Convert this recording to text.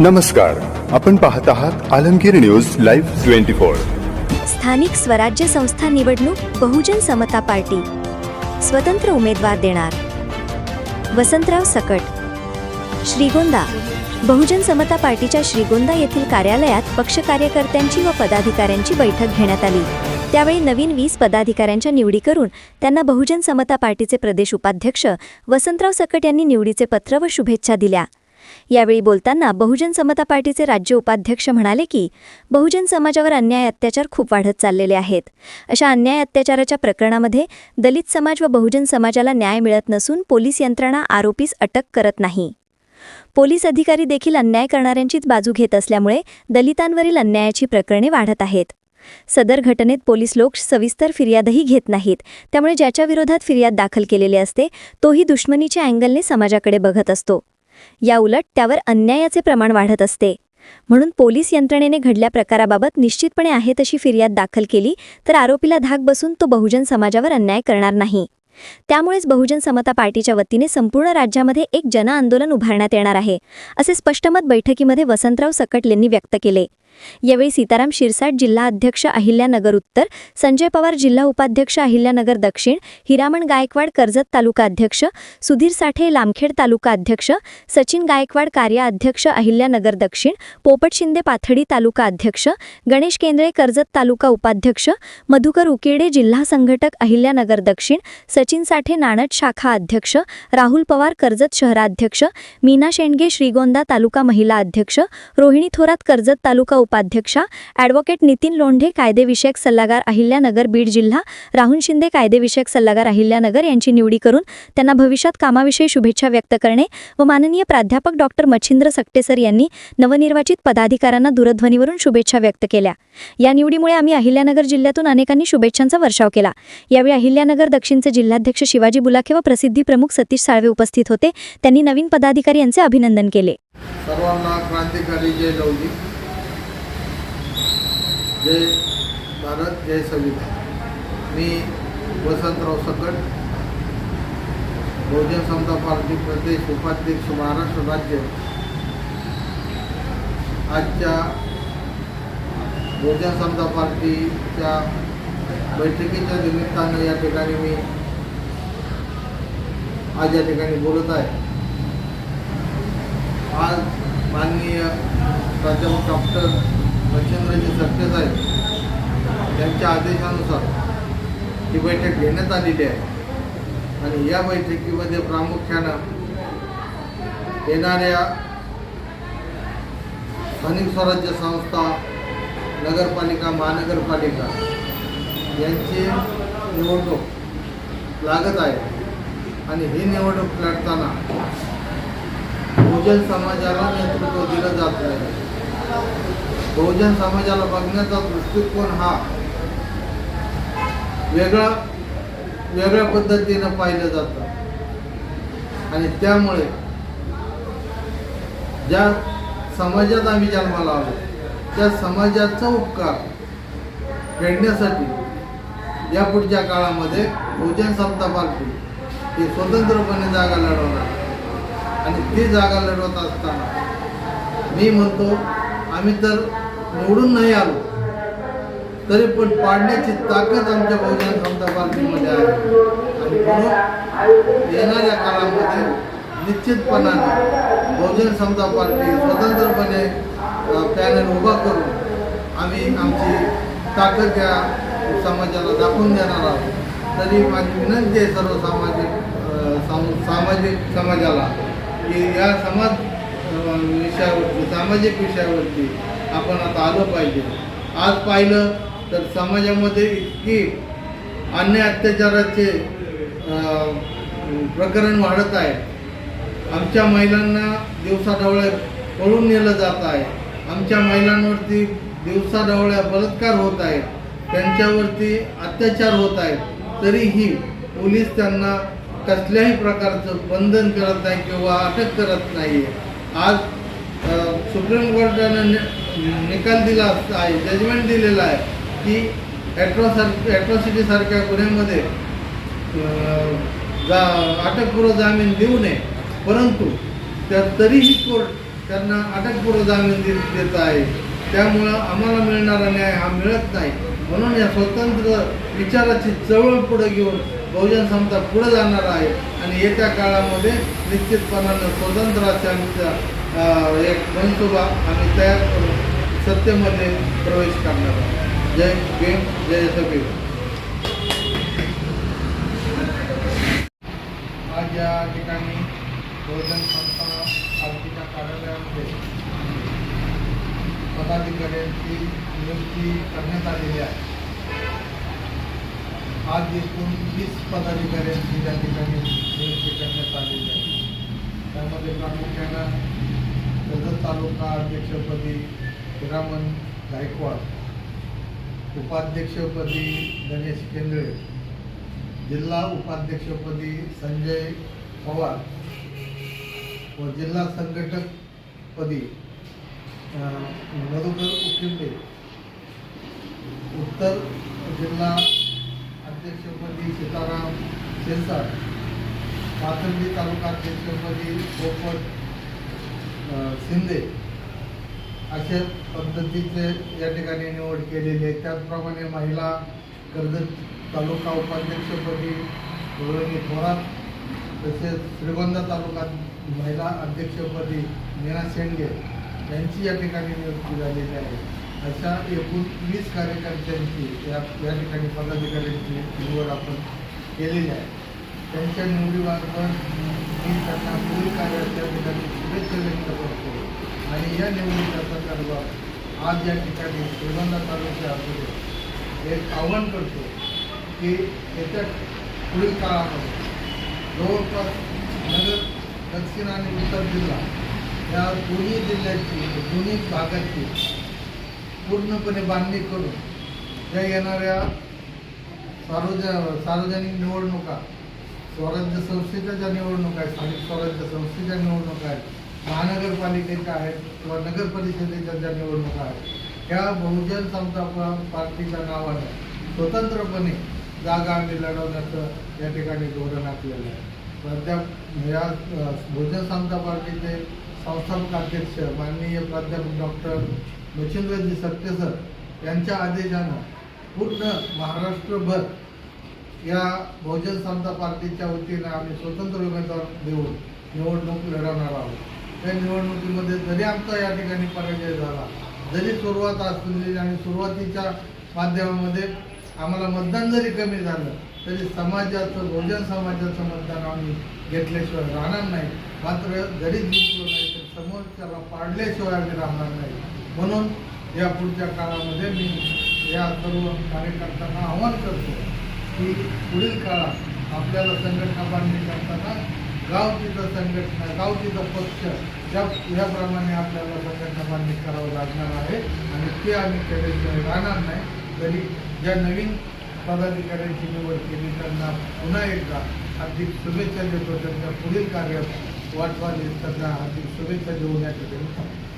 नमस्कार. आपण पाहत आहात Alamgir news live twenty four. स्थानिक स्वराज्य संस्था निवडणूक बहुजन समता पार्टी. स्वतंत्र उमेदवार देणार. वसंतराव सकट. श्रीगोंदा. बहुजन समता पार्टीच्या श्रीगोंदा येथील कार्यालयात पक्ष कार्यकर्त्यांची व पदाधिकाऱ्यांची बैठक घेण्यात आली. त्यावेळी नवीन वीस पदाधिकाऱ्यांच्या निवडी करून त्यांना बहुजन समता पार्टीचे प्रदेश उपाध्यक्ष वसंतराव सकट यांनी निवडीचे पत्र व शुभेच्छा दिल्या. यावेळी बोलताना बहुजन समता पार्टीचे राज्य उपाध्यक्ष म्हणाले की बहुजन समाजावर अन्याय अत्याचार खूप वाढत चाललेले आहेत. अशा अन्याय अत्याचाराच्या प्रकरणामध्ये दलित समाज व बहुजन समाजाला न्याय मिळत नसून पोलीस यंत्रणा आरोपीस अटक करत नाही. पोलीस अधिकारी देखील अन्याय करणाऱ्यांचीच बाजू घेत असल्यामुळे दलितांवरील अन्यायाची प्रकरणे वाढत आहेत. सदर घटनेत पोलीस लोक सविस्तर फिर्यादही घेत नाहीत. त्यामुळे ज्याच्या विरोधात फिर्याद दाखल केलेली असते तोही दुश्मनीच्या अँगलने समाजाकडे बघत असतो. याउलट त्यावर अन्यायाचे प्रमाण वाढत असते. म्हणून पोलीस यंत्रणेने घडल्या प्रकाराबाबत निश्चितपणे आहे तशी फिर्याद दाखल केली तर आरोपीला धाक बसून तो बहुजन समाजावर अन्याय करणार नाही. त्यामुळेच बहुजन समता पार्टीच्या वतीने संपूर्ण राज्यामध्ये एक जनआंदोलन उभारण्यात येणार आहे असे स्पष्टमत बैठकीमध्ये वसंतराव सकट यांनी व्यक्त केले. यावेळी सीताराम शिरसाट जिल्हा अध्यक्ष अहिल्यानगर उत्तर संजय पवार जिल्हा उपाध्यक्ष अहिल्यानगर दक्षिण हिरामण गायकवाड कर्जत तालुका अध्यक्ष सुधीर साठे लामखेड तालुका अध्यक्ष सचिन गायकवाड कार्याध्यक्ष अहिल्यानगर दक्षिण पोपट शिंदे पाथडी तालुका अध्यक्ष गणेश केंद्रे कर्जत तालुका उपाध्यक्ष मधुकर उकेडे जिल्हा संघटक अहिल्यानगर दक्षिण सचिन साठे नाणट शाखा अध्यक्ष राहुल पवार कर्जत शहराध्यक्ष मीना शेंडगे श्रीगोंदा तालुका महिला अध्यक्ष रोहिणी थोरात कर्जत तालुका उपाध्यक्षा ॲडव्होकेट नितीन लोंढे कायदेविषयक सल्लागार अहिल्यानगर बीड जिल्हा. राहुल शिंदे कायदेविषयक सल्लागार अहिल्यानगर यांची निवडी करून त्यांना भविष्यात कामाविषयी शुभेच्छा व्यक्त करणे व माननीय प्राध्यापक डॉक्टर मच्छिंद्र सकटेसर यांनी नवनिर्वाचित पदाधिकाऱ्यांना दूरध्वनीवरून शुभेच्छा व्यक्त केल्या. या निवडीमुळे आम्ही अहिल्यानगर जिल्ह्यातून अनेकांनी शुभेच्छांचा वर्षाव केला. यावेळी अहिल्यानगर दक्षिणचे जिल्हाध्यक्ष शिवाजी बुलाखे व प्रसिद्धी प्रमुख सतीश साळवे उपस्थित होते. त्यांनी नवीन पदाधिकारी यांचे अभिनंदन केले. सर्वांना क्रांतिकारी जय लवजी जय भारत जय संविधान. मी वसंतराव सकट बहुजन समता पार्टी प्रदेश उपाध्यक्ष महाराष्ट्र राज्य. आजच्या बहुजन समता पार्टीच्या बैठकीच्या निमित्तानं या ठिकाणी मी आज या ठिकाणी बोलत आहे. आज माननीय प्राध्यापक डॉक्टर मच्छिंद्रजी सकटे यांच्या आदेशानुसार ही बैठक घेण्यात आलेली आहे. आणि या बैठकीमध्ये प्रामुख्यानं येणाऱ्या स्थानिक स्वराज्य संस्था नगरपालिका महानगरपालिका यांची निवडणूक लागत आहे. आणि ही निवडणूक लढताना बहुजन समाजाला नेतृत्व दिलं जात नाही. बहुजन समाजाला बघण्याचा दृष्टिकोन हा वेगळा वेगळ्या पद्धतीनं पाहिलं जातं. आणि त्यामुळे ज्या समाजात आम्ही जन्माला आलो त्या समाजाचा उपकार फेडण्यासाठी या पुढच्या काळामध्ये बहुजन समता पार्टी ही स्वतंत्रपणे जागा लढवणार आणि ती जागा लढवत असताना मी म्हणतो आम्ही तर निवडून नाही आलो. तरी पण पाडण्याची ताकद आमच्या बहुजन समता पार्टीमध्ये आहे. आणि म्हणून येणाऱ्या काळामध्ये निश्चितपणाने बहुजन समता पार्टी स्वतंत्रपणे पॅनल उभा करून आम्ही आमची ताकद या समाजाला दाखवून देणार आहोत. तरी माझी विनंती आहे सर्व सामाजिक साम- सामाजिक समाजाला की या समाज विषयावरती सामाजिक विषयावरती आपण आता आलं पाहिजे. आज पाहिलं तर समाजामध्ये इतकी अन्याय अत्याचाराचे प्रकरण वाढत आहे. आमच्या महिलांना दिवसाढवळ्या पळून नेलं जात आहे. आमच्या महिलांवरती दिवसाढवळ्या बलात्कार होत आहेत. त्यांच्यावरती अत्याचार होत आहेत. तरीही पोलीस त्यांना कसल्याही प्रकारचं बंधन करत नाही किंवा अटक करत नाही आज सुप्रीम कोर्टानं नि- निकाल दिला आहे जजमेंट दिलेला आहे की ॲट्रॉसार ॲट्रॉसिटीसारख्या गुन्ह्यामध्ये जा अटकपूर्व जामीन देऊ नये. परंतु त्या तरीही कोर्ट त्यांना अटकपूर्व जामीन दे- देत आहे. त्यामुळं आम्हाला मिळणारा न्याय हा मिळत नाही. म्हणून या स्वतंत्र विचाराची चळवळ पुढे घेऊन बहुजन समता पुढे जाणार आहे. आणि येत्या काळामध्ये निश्चितपणानं स्वतंत्राच्या एक मनसुबा आम्ही तयार करून सत्तेमध्ये प्रवेश करणार. आहोत जय भीम जय भीम आज या ठिकाणी बहुजन संस्था पार्टीच्या कार्यालयामध्ये पदाधिकाऱ्यांची नियुक्ती करण्यात आलेली आहे. आज एकूण वीस पदाधिकाऱ्यांची त्या ठिकाणी नियुक्ती करण्यात आलेली आहे. त्यामध्ये प्रामुख्यानं कर्जत तालुका अध्यक्षपदी हिरामन गायकवाड उपाध्यक्षपदी गणेश केंद्रे जिल्हा उपाध्यक्षपदी संजय पवार व जिल्हा संघटकपदी मधुकर उकिंबे उत्तर जिल्हा अध्यक्षपदी सीताराम शिरसाट पाथर्डी तालुका अध्यक्षपदी पोपट शिंदे अशा पद्धतीचे या ठिकाणी निवड केलेली आहे. त्याचप्रमाणे महिला कर्जत तालुका उपाध्यक्षपदी रोहिणी थोरात तसेच श्रीगोंदा तालुका महिला अध्यक्षपदी मीना शेंडगे यांची या ठिकाणी नियुक्ती झालेली आहे. अशा एकूण वीस कार्यकर्त्यांची या या ठिकाणी पदाधिकाऱ्यांची निवड आपण केलेली आहे. त्यांच्या निवडीबाबत मी त्यांना पुढील कार्यातल्या ठिकाणी शुभेच्छा व्यक्त करतो. आणि या निवडणुकीच्या संदर्भात आज या ठिकाणी श्रीगोंदा तालुक्यामध्ये एक आव्हान करतो की त्याच्या पुढील काळामध्ये जवळपास नगर दक्षिण आणि उत्तर जिल्हा या दोन्ही जिल्ह्याची दोन्ही भागाची पूर्णपणे बांधणी करून या येणाऱ्या सार्वज सार्वजनिक निवडणुका स्वराज्य संस्थेच्या ज्या निवडणुका आहेत स्थानिक स्वराज्य संस्थेच्या निवडणुका आहेत महानगरपालिकेच्या आहेत किंवा नगर परिषदेच्या ज्या निवडणुका आहेत. ह्या बहुजन समता पा- पार्टीच्या नावानं स्वतंत्रपणे जागा आम्ही लढवण्याचं या ठिकाणी धोरण आखलेलं आहे. प्राध्याप या बहुजन समता पार्टीचे संस्थापक अध्यक्ष माननीय प्राध्यापक डॉक्टर मच्छिंद्रजी सत्तेसर यांच्या आदेशानं पूर्ण महाराष्ट्रभर या बहुजन समता पार्टीच्या वतीनं आम्ही स्वतंत्र उमेदवार देऊन निवडणूक लढवणार आहोत. त्या निवडणुकीमध्ये जरी आमचा या ठिकाणी पराजय झाला जरी सुरुवात असलेली आणि सुरुवातीच्या माध्यमामध्ये आम्हाला मतदान जरी कमी झालं तरी समाजाचं बहुजन समाजाचं मतदान आम्ही घेतल्याशिवाय राहणार नाही. मात्र जरी जिंकलो नाही तर समोरच्याला पाडल्याशिवाय आम्ही राहणार नाही. म्हणून या पुढच्या काळामध्ये मी या सर्व कार्यकर्त्यांना आव्हान करतो की पुढील काळात आपल्याला संघटना बांधणी करताना गाव संघटना गाव पक्ष ज्या याप्रमाणे आपल्याला संघटना बांधणी करावं लागणार आहे. आणि ते आम्ही केल्याशिवाय राहणार नाही. तरी ज्या नवीन पदाधिकाऱ्यांची निवड केली त्यांना पुन्हा एकदा हार्दिक शुभेच्छा देतो. त्यांच्या पुढील कार्यात वाटवाली त्यांना हार्दिक शुभेच्छा देऊन या ठिकाणी थांबतो.